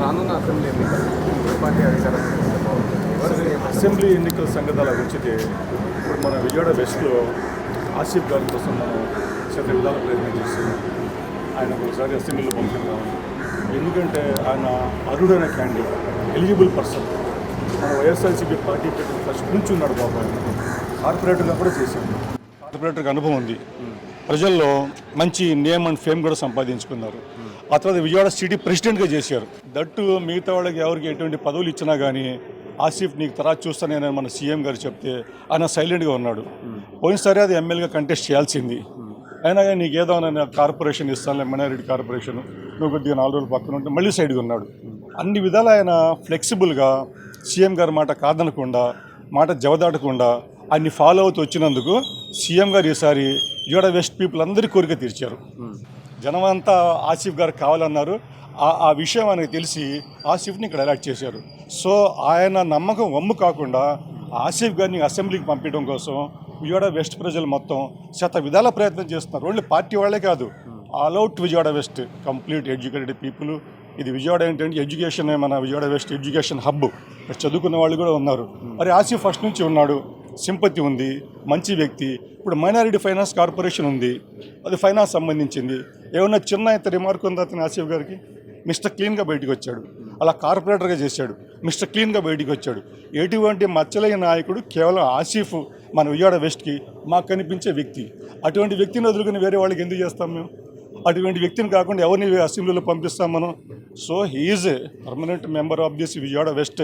రానున్న అసెంబ్లీ ఎన్నికలు party assembly ఎన్నికల సంగతి అలా ఇప్పుడు మన విజయవాడ వెస్ట్లో ఆసిఫ్ గారి కోసం మనం శత విధాలు ప్రయత్నం చేస్తున్నాం. ఆయన ఒకసారి అసెంబ్లీలో పంపిద్దాం ఎందుకంటే ఆయన అర్హుడైన క్యాండిడేట్ ఎలిజిబుల్ పర్సన్ మన వైఎస్ఆర్సీపీ పార్టీ పెట్టిన ఫస్ట్ నుంచి ఉన్నాడు బాబు ఆయన. కార్పొరేటర్గా కూడా చేశాడు. కార్పొరేటర్కి అనుభవం ఉంది. ప్రజల్లో మంచి నేమ్ అండ్ ఫేమ్ కూడా సంపాదించుకున్నారు. ఆ తర్వాత విజయవాడ సిటీ ప్రెసిడెంట్గా చేశారు. దట్టు మిగతా వాళ్ళకి ఎవరికి ఎటువంటి పదవులు ఇచ్చినా కానీ ఆసిఫ్ నీకు తర్వాత చూస్తానని మన సీఎం గారు చెప్తే ఆయన సైలెంట్గా ఉన్నాడు. పోయినసారి అది ఎమ్మెల్యేగా కంటెస్ట్ చేయాల్సింది. అయినా కానీ నీకు ఏదో నేను కార్పొరేషన్ ఇస్తానులే మైనారిటీ కార్పొరేషన్. నువ్వు కొద్దిగా నాలుగు రోజులు పక్కన ఉంటే మళ్ళీ సైడ్గా ఉన్నాడు. అన్ని విధాలు ఆయన ఫ్లెక్సిబుల్గా సీఎం గారి మాట కాదనకుండా మాట జవదాటకుండా ఆయన్ని ఫాలో అవుతూ వచ్చినందుకు సీఎం గారు ఈసారి విజయవాడ వెస్ట్ పీపుల్ అందరి కోరిక తీర్చారు. జనం అంతా ఆసిఫ్ గారు కావాలన్నారు. ఆ- ఆ విషయం ఆయనకు తెలిసి ఆసిఫ్ని ఇక్కడ ఎలక్ట్ చేశారు. సో ఆయన నమ్మకం వమ్ము కాకుండా ఆసిఫ్ గారిని అసెంబ్లీకి పంపించడం కోసం విజయవాడ వెస్ట్ ప్రజలు మొత్తం శత విధాల ప్రయత్నం చేస్తున్నారు. ఓన్లీ పార్టీ వాళ్ళే కాదు all out Vijayawada West complete educated people. ఇది విజయవాడ ఏంటంటే ఎడ్యుకేషన్ మన విజయవాడ వెస్ట్ ఎడ్యుకేషన్ హబ్. ఇక్కడ చదువుకున్న వాళ్ళు కూడా ఉన్నారు. మరి ఆసిఫ్ ఫస్ట్ నుంచి ఉన్నాడు. సింపతి ఉంది మంచి వ్యక్తి. ఇప్పుడు మైనారిటీ ఫైనాన్స్ కార్పొరేషన్ ఉంది అది ఫైనాన్స్ సంబంధించింది. ఏమన్నా చిన్న ఇంత రిమార్క్ ఉందా అతని ఆసిఫ్ గారికి? మిస్టర్ క్లీన్గా బయటికి వచ్చాడు. అలా కార్పొరేటర్గా చేశాడు. మిస్టర్ క్లీన్గా బయటికి వచ్చాడు. ఎటువంటి మచ్చలైన నాయకుడు కేవలం ఆసిఫ్ మన విజయవాడ వెస్ట్కి మాకు కనిపించే వ్యక్తి. అటువంటి వ్యక్తిని వదులుకుని వేరే వాళ్ళకి ఎందుకు చేస్తాం మేము? అటువంటి వ్యక్తిని కాకుండా ఎవరిని అసెంబ్లీలో పంపిస్తాం మనం? So he's permanent member of this Vijayawada West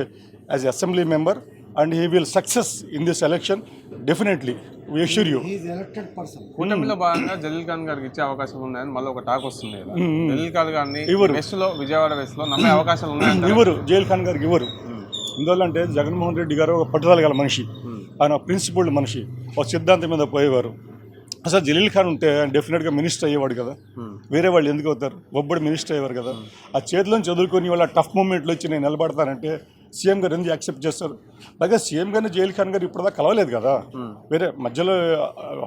as assembly member. And he will success in this election definitely assure you కూటమిలో భాగంగా జలీల్ ఖాన్ గారికి ఇచ్చే అవకాశం ఉందని మళ్ళీ ఒక టాక్ వస్తుంది కదా. జలీల్ ఖాన్ గారిని ఇవ్వరు. వెస్ట్లో విజయవాడ వెస్ట్లో నమ్మే అవకాశాలు? ఇవ్వరు. జైల్ ఖాన్ గారికి ఇవ్వరు. ఎందువల్లంటే జగన్మోహన్ రెడ్డి గారు ఒక పట్టుదల గల మనిషి. ఆయన ప్రిన్సిపల్డ్ మనిషి. ఒక సిద్ధాంతం మీద పోయేవారు. అసలు జలీల్ ఖాన్ ఉంటే ఆయన డెఫినెట్గా మినిస్టర్ అయ్యేవాడు కదా. వేరే వాళ్ళు ఎందుకు అవుతారు? ఒబ్బడి మినిస్టర్ అయ్యేవారు కదా. ఆ చేతిలోంచి చదువుకొని వాళ్ళ టఫ్ మూమెంట్లో వచ్చి నేను నిలబడతానంటే సీఎం గారు ఎందుకు యాక్సెప్ట్ చేస్తారు? పైగా సీఎం గారిని జైల్ ఖాన్ గారు ఇప్పటిదాకా కలవలేదు కదా. వేరే మధ్యలో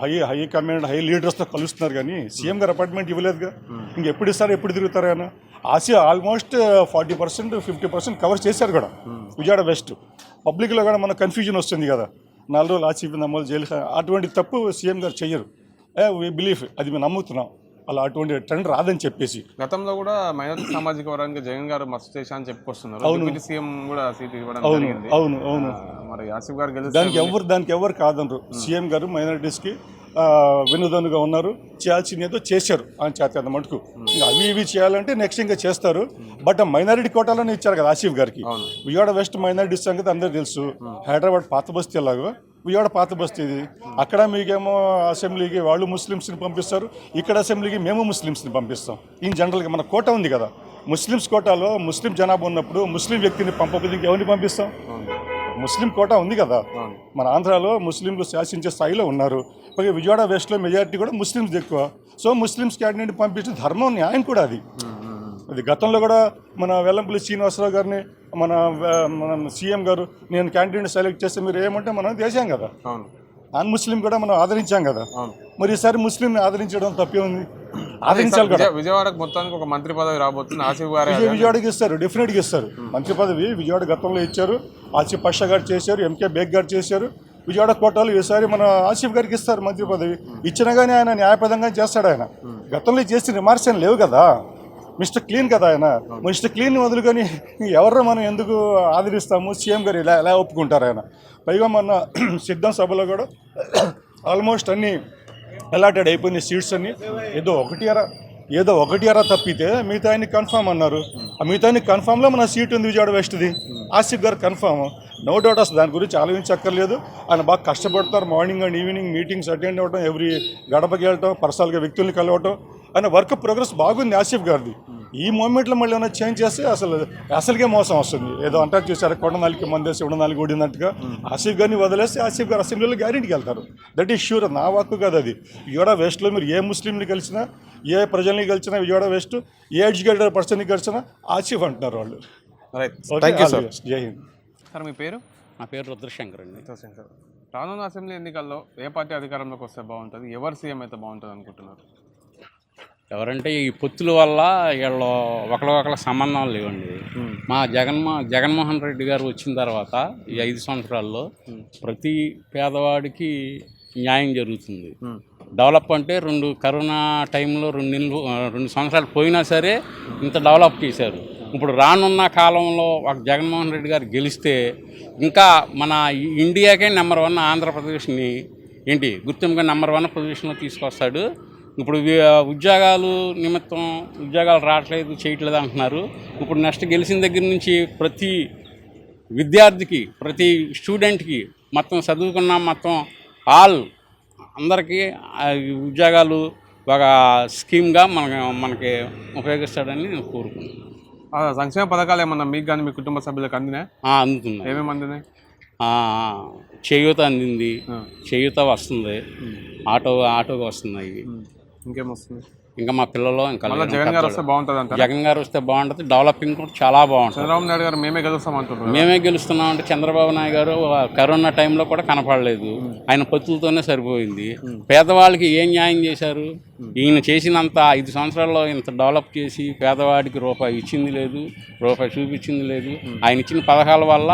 హై హై కమాండ్ హై లీడర్స్తో కలుస్తున్నారు కానీ సీఎం గారు అపాయింట్మెంట్ ఇవ్వలేదుగా. ఇంకెప్పుడు ఇస్తారు ఎప్పుడు తిరుగుతారు ఆయన Asia almost forty percent fifty percent cover చేశారు కూడా. విజయవాడ వెస్ట్. పబ్లిక్లో కూడా మన కన్ఫ్యూజన్ వస్తుంది కదా. నాలుగు రోజులు ఆసిఫ్ నమ్మలు జైలు ఖాన్. అటువంటి తప్పు సీఎం గారు చెయ్యరు. ఏ వి బిలీఫ్ అది మేము నమ్ముతున్నాం. అలా అటువంటి ట్రెండ్ రాదని చెప్పేసి. గతంలో కూడా మైనారిటీ సామాజిక వర్గానికి జగన్ గారు మస్తు చేశా అని చెప్పుకొస్తున్నారు. డిప్యూటీ సీఎం కూడా సీట్ ఇవ్వడం అవును అవును అవును. మరి ఆసిఫ్ గారు గెలిస్తే దానికి ఎవరు దానికి ఎవరు కాదనరు. సీఎం గారు మైనారిటీస్కి వినోదనుగా ఉన్నారు. చేయాల్సింది ఏదో చేశారు అని చేత మటుకు ఇంకా అవి ఇవి చేయాలంటే నెక్స్ట్ ఇంకా చేస్తారు. బట్ మైనారిటీ కోటాలోనే ఇచ్చారు కదా ఆసిఫ్ గారికి. అవును. విజయవాడ వెస్ట్ మైనారిటీ సంగతి అందరికీ తెలుసు. హైదరాబాద్ పాత బస్తీ ఎలాగో. విజయవాడ పాత బస్తీ ఇది. అక్కడ మీకేమో అసెంబ్లీకి వాళ్ళు ముస్లిమ్స్ని పంపిస్తారు ఇక్కడ అసెంబ్లీకి మేము ముస్లిమ్స్ని పంపిస్తాం. ఇన్ జనరల్గా మన కోట ఉంది కదా ముస్లిమ్స్ కోటాలో ముస్లిం జనాభా ఉన్నప్పుడు ముస్లిం వ్యక్తిని పంపకపోతే ఎవరిని పంపిస్తాం? ముస్లిం కోటా ఉంది కదా. మన ఆంధ్రాలో ముస్లింలు శాసించే స్థాయిలో ఉన్నారు. పైగా విజయవాడ వెస్ట్లో మెజారిటీ కూడా ముస్లిమ్స్ ఎక్కువ. సో ముస్లిమ్స్ క్యాండిడేట్ పంపించే ధర్మం న్యాయం కూడా అది. అది గతంలో కూడా మన వెల్లంపల్లి శ్రీనివాసరావు గారిని మన మన సీఎం గారు నేను క్యాండిడేట్ సెలెక్ట్ చేస్తే మీరు ఏమంటే మనం చేశాం కదా. నాన్ ముస్లిం కూడా మనం ఆదరించాం కదా. మరి ఈసారి ముస్లింని ఆదరించడం తప్పే ఉంది ఆదరించాలి కదా. విజయ- విజయవాడకు మొత్తానికి ఒక మంత్రి పదవి రాబోతుంది. ఆసిఫ్ గారే విజయ విజయవాడకి ఇస్తారు డెఫినెట్గా ఇస్తారు. మంత్రి పదవి విజయవాడ గతంలో ఇచ్చారు. ఆసిఫ్ పాషా గారు చేశారు ఎంకే బేగ్ గారు చేశారు. విజయవాడ కోటాలు ఈసారి మన ఆసిఫ్ గారికి ఇస్తారు మంత్రి పదవి. ఇచ్చినా కానీ ఆయన న్యాయపదంగా చేస్తాడు ఆయన. గతంలో చేసిన రిమార్క్స్ ఏం లేవు కదా. మిస్టర్ క్లీన్ కదా ఆయన. మిస్టర్ క్లీన్ వదులుకొని ఎవరు మనం ఎందుకు ఆదరిస్తాము? సీఎం గారు ఇలా ఎలా ఒప్పుకుంటారు ఆయన. పైగా మొన్న సిద్ధం సభలో కూడా ఆల్మోస్ట్ అన్నీ అలాటెడ్ అయిపోయిన సీట్స్ అన్ని ఏదో ఒకటి అరా ఏదో ఒకటి అరా తప్పితే మిగతా ఆయన కన్ఫామ్ అన్నారు. ఆ మిగతా ఆయన కన్ఫామ్లో మన సీట్ ఉంది విజయవాడ వెస్ట్ది. ఆసిఫ్ గారు కన్ఫామ్. నో డౌట్ అసలు దాని గురించి ఆలోచించక్కర్లేదు. ఆయన బాగా కష్టపడతారు. Morning and evening meetings attend అవ్వడం ఎవ్రీ గడపకి వెళ్ళటం పర్సనల్గా వ్యక్తుల్ని కలవటం ఆయన వర్క్ ప్రోగ్రెస్ బాగుంది ఆసిఫ్ గారిది. ఈ మూమెంట్లో మళ్ళీ ఏమైనా చేంజ్ చేస్తే అసలు అసలుకే మోసం వస్తుంది. ఏదో అంటారు చూసారు కొండ నాలుగు మందేసి ఉండ నాలుగు ఓడినట్టుగా ఆసిఫ్ గారిని వదిలేస్తే ఆసిఫ్ గారు అసెంబ్లీలో గ్యారెంటీకి వెళ్తారు. దట్ ఈస్ షూర్ నా వాక్కు కాదు అది. విజయవాడ వెస్ట్లో మీరు ఏ ముస్లింని కలిసినా ఏ ప్రజల్ని కలిసినా విజయవాడ వెస్ట్ ఏ ఎడ్యుకేటెడ్ పర్సన్ని కలిసినా ఆసిఫ్ అంటున్నారు వాళ్ళు. జై హింద్. సార్ మీ పేరు? నా పేరు రుద్రశంకర్ అండి. శంకర్ రానున్న అసెంబ్లీ ఎన్నికల్లో ఏ పార్టీ అధికారంలోకి వస్తే బాగుంటుంది? ఎవరు సీఎం అయితే బాగుంటుంది అనుకుంటున్నారు? ఎవరంటే ఈ పొత్తుల వల్ల వీళ్ళు ఒకరికొకరు సంబంధం లేవండి. మా జగన్మో జగన్మోహన్ రెడ్డి గారు వచ్చిన తర్వాత ఈ ఐదు సంవత్సరాల్లో ప్రతి పేదవాడికి న్యాయం జరుగుతుంది. డెవలప్ అంటే రెండు కరోనా టైంలో రెండు నెలలు రెండు సంవత్సరాలు పోయినా సరే ఇంత డెవలప్ చేశారు. ఇప్పుడు రానున్న కాలంలో ఒక జగన్మోహన్ రెడ్డి గారు గెలిస్తే ఇంకా మన ఇండియాకే నెంబర్ వన్ ఆంధ్రప్రదేశ్ని ఏంటి గుర్తింపుగా నెంబర్ వన్ పొజిషన్లో తీసుకొస్తాడు. ఇప్పుడు ఉద్యోగాలు నిమిత్తం ఉద్యోగాలు రావట్లేదు చేయట్లేదు అంటున్నారు. ఇప్పుడు నెక్స్ట్ గెలిచిన దగ్గర నుంచి ప్రతి విద్యార్థికి ప్రతి స్టూడెంట్కి మొత్తం చదువుకున్న మొత్తం ఆల్ అందరికీ ఉద్యోగాలు ఒక స్కీమ్గా మనకి మనకి ఉపయోగిస్తాడని నేను కోరుకుంటున్నాను. ఆ, సంక్షేమ పథకాలు ఏమన్నా మీకు కానీ మీ కుటుంబ సభ్యులకు అందినాయి అందుతున్నాయి. ఏమేమి అందినాయి? చేయూత అందింది. చేయూత వస్తుంది. ఆటో ఆటోగా వస్తున్నాయి. ఇంకేం వస్తుంది ఇంకా మా పిల్లలు ఇంకా. జగన్ గారు వస్తే బాగుంటుంది జగన్ గారు వస్తే బాగుంటుంది డెవలపింగ్ కూడా చాలా బాగుంటుంది. చంద్రబాబు నాయుడు గారు మేమే గెలుస్తాం అంటున్నారు. మేమే గెలుస్తున్నాం అంటే చంద్రబాబు నాయుడు గారు కరోనా టైంలో కూడా కనపడలేదు. ఆయన పొత్తులతోనే సరిపోయింది. పేదవాళ్ళకి ఏం న్యాయం చేశారు? ఈయన చేసినంత ఐదు సంవత్సరాల్లో ఇంత డెవలప్ చేసి పేదవాడికి రూపాయి ఇచ్చింది లేదు రూపాయి చూపించింది లేదు. ఆయన ఇచ్చిన పథకాల వల్ల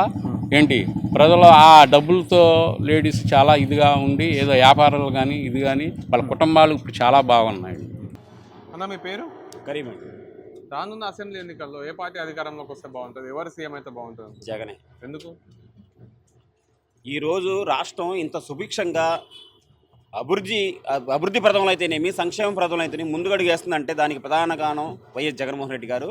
ఏంటి? ప్రజలు ఆ డబ్బులతో లేడీస్ చాలా ఇదిగా ఉండి ఏదో వ్యాపారాలు కానీ ఇది కానీ వాళ్ళ కుటుంబాలు ఇప్పుడు చాలా బాగున్నాయి. అన్న మీ పేరు? కరీమండి రానున్న అసెంబ్లీ ఎన్నికల్లో ఏ పార్టీ అధికారంలోకి వస్తే బాగుంటుంది? ఎవరు సీఎం అయితే బాగుంటుంది? జగనే. ఎందుకు? ఈరోజు రాష్ట్రం ఇంత సుభిక్షంగా అభివృద్ధి అభివృద్ధి ప్రదంలో అయితేనేమి సంక్షేమ ప్రదంలో అయితేనేమి ముందుగడుగు వేస్తుందంటే దానికి ప్రధాన కారణం వైఎస్ జగన్మోహన్ రెడ్డి గారు.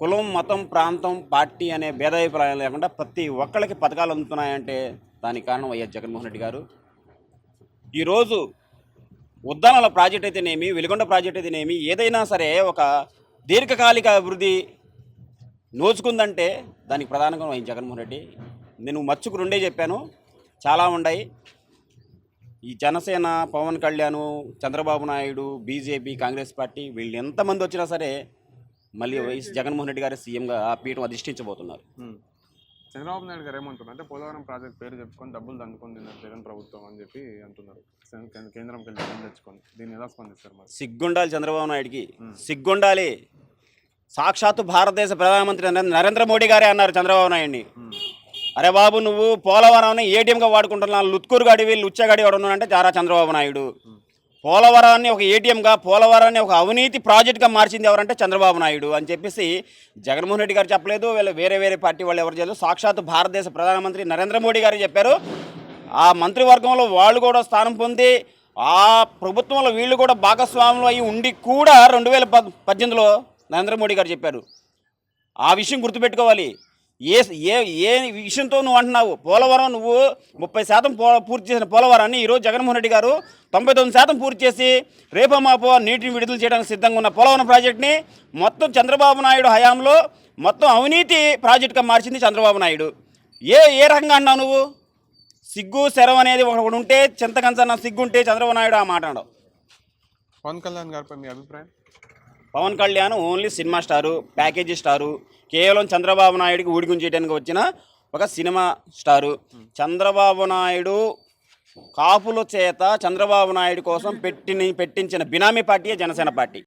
కులం మతం ప్రాంతం పార్టీ అనే భేదాభిప్రాయం లేకుండా ప్రతి ఒక్కళ్ళకి పథకాలు అందుతున్నాయంటే దానికి కారణం వైఎస్ జగన్మోహన్ రెడ్డి గారు. ఈరోజు ఉద్దానాల ప్రాజెక్ట్ అయితేనేమి వెలిగొండ ప్రాజెక్ట్ అయితేనేమి ఏదైనా సరే ఒక దీర్ఘకాలిక అభివృద్ధి నోచుకుందంటే దానికి ప్రధానంగా వైఎస్ జగన్మోహన్ రెడ్డి. నేను మచ్చుకు రెండే చెప్పాను చాలా ఉన్నాయి. ఈ జనసేన పవన్ కళ్యాణ్ చంద్రబాబు నాయుడు బీజేపీ కాంగ్రెస్ పార్టీ వీళ్ళు ఎంతమంది వచ్చినా సరే మళ్ళీ వైఎస్ జగన్మోహన్ రెడ్డి గారు సీఎంగా ఆ పీఠం అధిష్ఠించబోతున్నారు. చంద్రబాబు నాయుడు గారు ఏమంటున్నారు అంటే పోలవరం ప్రాజెక్ట్ పేరు చెప్పుకొని డబ్బులు దండుకొని తిన్నారు జగన్ ప్రభుత్వం అని చెప్పి అంటున్నారు. కేం- కేం- కేంద్రంకి వెళ్ళి డబ్బులు తెచ్చుకొని. దీన్ని ఎలా స్పందిస్తారు మరి? సిగ్గుండాలి చంద్రబాబు నాయుడికి సిగ్గుండాలి. సాక్షాత్తు భారతదేశ ప్రధానమంత్రి నరేంద్ర- నరేంద్ర మోడీ గారే అన్నారు చంద్రబాబు నాయుడిని అరే బాబు నువ్వు పోలవరాన్ని ఏటీఎంగా వాడుకుంటున్నావు. లుత్కూరు గాడివి లుచ్చగాడి ఎవడు ఉన్నాడంటే చారా చంద్రబాబు నాయుడు పోలవరాన్ని ఒక ఏటీఎంగా పోలవరాన్ని ఒక అవినీతి ప్రాజెక్ట్గా మార్చింది ఎవరంటే చంద్రబాబు నాయుడు అని చెప్పేసి జగన్మోహన్ రెడ్డి గారు చెప్పలేదు. వీళ్ళు వేరే వేరే పార్టీ వాళ్ళు ఎవరు చేయలేదు సాక్షాత్తు భారతదేశ ప్రధానమంత్రి నరేంద్ర మోడీ గారు చెప్పారు. ఆ మంత్రివర్గంలో వాళ్ళు కూడా స్థానం పొంది ఆ ప్రభుత్వంలో వీళ్ళు కూడా భాగస్వాములు అయి ఉండి కూడా రెండు వేల పద్ పద్దెనిమిదిలో నరేంద్ర మోడీ గారు చెప్పారు. ఆ విషయం గుర్తుపెట్టుకోవాలి. ఏ ఏ ఏ విషయంతో నువ్వు అంటున్నావు? పోలవరం నువ్వు ముప్పై శాతం పో పూర్తి చేసిన పోలవరాన్ని ఈరోజు జగన్మోహన్ రెడ్డి గారు తొంభై తొమ్మిది శాతం పూర్తి చేసి రేపో మాపో నీటిని విడుదల చేయడానికి సిద్ధంగా ఉన్న పోలవరం ప్రాజెక్ట్ని మొత్తం చంద్రబాబు నాయుడు హయాంలో మొత్తం అవినీతి ప్రాజెక్ట్గా మార్చింది చంద్రబాబు నాయుడు. ఏ ఏ రకంగా అన్నావు నువ్వు? సిగ్గు శరం అనేది ఒకటి ఉంటే చింతకంచన్న సిగ్గు ఉంటే చంద్రబాబు నాయుడు ఆ మాట పవన్ కళ్యాణ్ గారిపై మీ అభిప్రాయం? Pawan Kalyan only cinema star package star. కేవలం చంద్రబాబు నాయుడికి ఊడిగుంచేయడానికి వచ్చిన ఒక సినిమా స్టారు. చంద్రబాబు నాయుడు కాపుల చేత చంద్రబాబు నాయుడు కోసం పెట్టిన పెట్టించిన బినామీ పార్టీయే జనసేన పార్టీ.